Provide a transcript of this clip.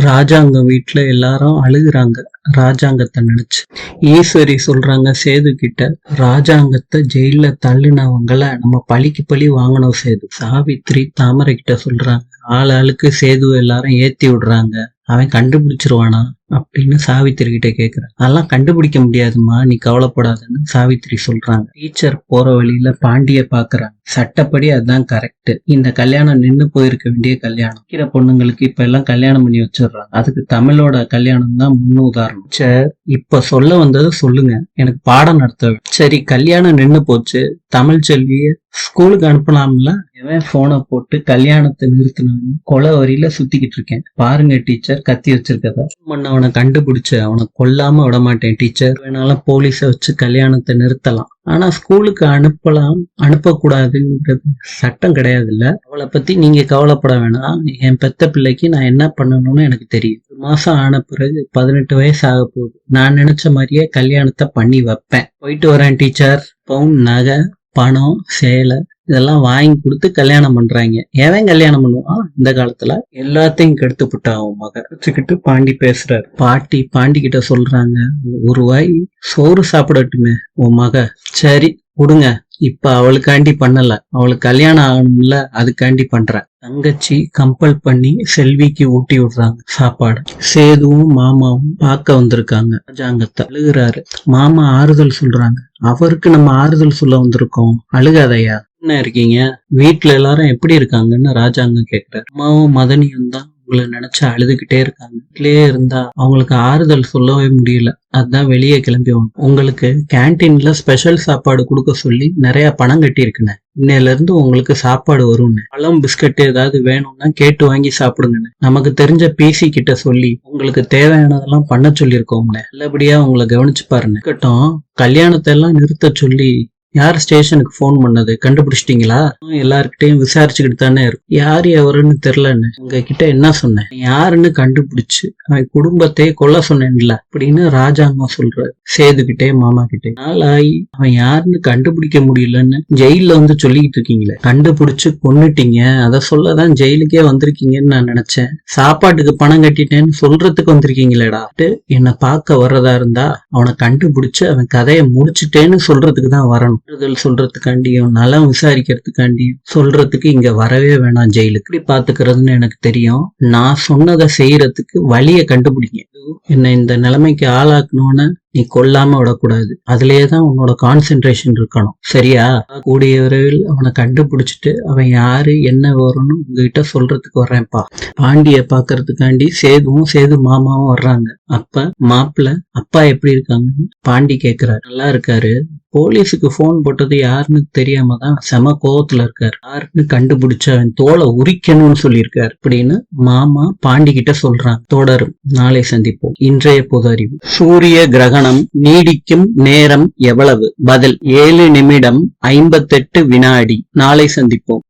ராஜாங்கம் வீட்டுல எல்லாரும் அழுகுறாங்க. ராஜாங்கத்தை நினைச்சு. ஈஸ்வரி சொல்றாங்க சேது கிட்ட ராஜாங்கத்தை ஜெயில தள்ளினவங்கள நம்ம பழிக்கு பழி வாங்கணும் சேது. சாவித்ரி தாமரை கிட்ட சொல்றாங்க. ஆள் ஆளுக்கு சேது எல்லாரும் ஏத்தி விடுறாங்க. அவன் கண்டுபிடிச்சிருவானா அப்படின்னு சாவித்திரி கிட்ட கேக்குறேன். அதெல்லாம் கண்டுபிடிக்க முடியாதும்மா நீ கவலைப்படாதுன்னு சாவித்திரி சொல்றாங்க. டீச்சர் போற வழியில பாண்டிய பாக்குறாங்க சட்டப்படி அதுதான் கரெக்ட் இந்த கல்யாணம் நின்னு போயிருக்க வேண்டிய கல்யாணம். கீர பொண்ணுங்களுக்கு இப்ப எல்லாம் கல்யாணம் பண்ணி வச்சிடுறாங்க. அதுக்கு தமிழோட கல்யாணம் தான் முன் உதாரணம். சரி இப்ப சொல்ல வந்தது சொல்லுங்க. எனக்கு பாடம் நடத்த சரி கல்யாணம் நின்னு போச்சு. தமிழ் செல்விய ஸ்கூலுக்கு அனுப்பலாம்ல? எவன் போனை போட்டு கல்யாணத்தை நிறுத்தினான்னு கொலை வரியில சுத்திக்கிட்டு இருக்கேன். பாருங்க டீச்சர் கத்தி வச்சிருக்கத. அவனை கண்டுபிடிச்சு அவனை கொல்லாம விட மாட்டேன் டீச்சர் வேணாலும் போலீஸ வச்சு கல்யாணத்தை நிறுத்தலாம். ஆனா ஸ்கூலுக்கு அனுப்பலாம் அனுப்பக்கூடாதுன்றது சட்டம் கிடையாது இல்ல அவளை பத்தி நீங்க கவலைப்பட வேணாம். என் பெத்த பிள்ளைக்கு நான் என்ன பண்ணணும்னு எனக்கு தெரியும். ஒரு மாசம் ஆன பிறகு பதினெட்டு வயசு ஆக போகுது. நான் நினைச்ச மாதிரியே கல்யாணத்தை பண்ணி வைப்பேன். போயிட்டு வரேன் டீச்சர் பவுன் நகை. பணம் சேலை இதெல்லாம் வாங்கி கொடுத்து கல்யாணம் பண்றாங்க. எவன் கல்யாணம் பண்ணுவான் இந்த காலத்துல எல்லாத்தையும் கெடுத்து விட்டா மக வச்சுக்கிட்டு பாண்டி பேசுறாரு. பாட்டி பாண்டி கிட்ட சொல்றாங்க ஒரு வாய் சோறு சாப்பிடட்டுமே உன் மக. சரி கொடுங்க இப்ப அவளுக்காண்டி பண்ணல. அவளுக்கு கல்யாணம் ஆகணும்ல அதுக்காண்டி பண்றேன். தங்கச்சி கம்பல் பண்ணி செல்விக்கு ஊட்டி விடுறாங்க. சாப்பாடு. சேதுவும் மாமாவும் பார்க்க வந்திருக்காங்க. அஜாங்கத்தை அழுகுறாரு. மாமா ஆறுதல் சொல்றாங்க. அவருக்கு நம்ம ஆறுதல் சொல்ல வந்திருக்கோம். அழுகாதையா என்ன இருக்கீங்க? வீட்ல எல்லாரும் எப்படி இருக்காங்கன்னு ராஜாங்கம் கேக்குறாரு. அம்மாவும் மதனியும் தான் உங்களை நினைச்சு அழுதுகிட்டே இருக்காங்க. வீட்லயே இருந்தா அவங்களுக்கு ஆறுதல் சொல்லவே முடியல. அதுதான் வெளியே கிளம்பி உங்களுக்கு கேன்டீன்ல ஸ்பெஷல் சாப்பாடு கொடுக்க சொல்லி நிறைய பணம் கட்டி இருக்குண்ணே இன்னையில இருந்து உங்களுக்கு சாப்பாடு வரும்னு. பழம் பிஸ்கட் ஏதாவது வேணும்னா கேட்டு வாங்கி சாப்பிடுங்கண்ணே நமக்கு தெரிஞ்ச பிசி கிட்ட சொல்லி உங்களுக்கு தேவையானதெல்லாம் பண்ண சொல்லியிருக்கோம்ண்ணே நல்லபடியா உங்களை கவனிச்சு பாருங்க கட்டம் கல்யாணத்தை எல்லாம் நிறுத்த சொல்லி யார் ஸ்டேஷனுக்கு ஃபோன் பண்ணது? கண்டுபிடிச்சிட்டீங்களா? எல்லாருக்கிட்டையும் விசாரிச்சுக்கிட்டு தானே இருக்கும் யார் எவருன்னு தெரிலன்னு உங்ககிட்ட என்ன சொன்னேன்? யாருன்னு கண்டுபிடிச்சு அவன் குடும்பத்தையே கொல்ல சொன்னேன்ல அப்படின்னு ராஜா அம்மா சொல்ற சேதுகிட்டே மாமா கிட்டே. நாளாகி அவன் யாருன்னு கண்டுபிடிக்க முடியலன்னு ஜெயில வந்து சொல்லிக்கிட்டு இருக்கீங்களே. கண்டுபிடிச்சு கொன்னுட்டீங்க. அதை சொல்லதான் ஜெயிலுக்கே வந்திருக்கீங்கன்னு நான் நினைச்சேன். சாப்பாட்டுக்கு பணம் கட்டிட்டேன்னு சொல்றதுக்கு வந்திருக்கீங்களேடா. என்னை பார்க்க வர்றதா இருந்தா அவனை கண்டுபிடிச்சு அவன் கதையை முடிச்சிட்டேன்னு சொல்றதுக்கு தான் வரணும். ஆறுதல் சொல்றதுக்காண்டியும் நலம் விசாரிக்கிறதுக்காண்டியும் சொல்றதுக்கு இங்க வரவே வேணாம் ஜெயிலுக்கு. இப்படி பாத்துக்கிறதுன்னு எனக்கு தெரியும். நான் சொன்னதை செய்யறதுக்கு வழியை கண்டுபிடிங்க. என்னை இந்த நிலைமைக்கு ஆளாக்கணும்னு நீ கொல்லாம விடக்கூடாது. அதுலயே தான் உன்னோட கான்சென்ட்ரேஷன் இருக்கணும். சரியா? கூடிய விரைவில் அவனை கண்டுபிடிச்சிட்டு அவன் யாரு என்ன வரும்னு உங்ககிட்ட சொல்றதுக்கு வர்றேன்ப்பா. பாண்டிய பாக்குறதுக்காண்டி சேதுவும் சேது மாமாவும் வர்றாங்க. அப்ப மாப்பிள்ள அப்பா எப்படி இருக்காங்கன்னு பாண்டி கேக்குறாரு. நல்லா இருக்காரு. போலீஸுக்கு ஃபோன் போட்டது யாருன்னு தெரியாம தான் செம கோவத்துல இருக்காரு. யாருன்னு கண்டுபிடிச்ச தோலை உரிக்கணும்னு சொல்லியிருக்காரு. அப்படின்னு மாமா பாண்டி கிட்ட சொல்றாங்க தொடரும் நாளை சந்திப்போம். இன்றைய பொது அறிவு. சூரிய கிரகணம் நீடிக்கும் நேரம் எவ்வளவு? பதில் ஏழு நிமிடம் ஐம்பத்தெட்டு வினாடி. நாளை சந்திப்போம்.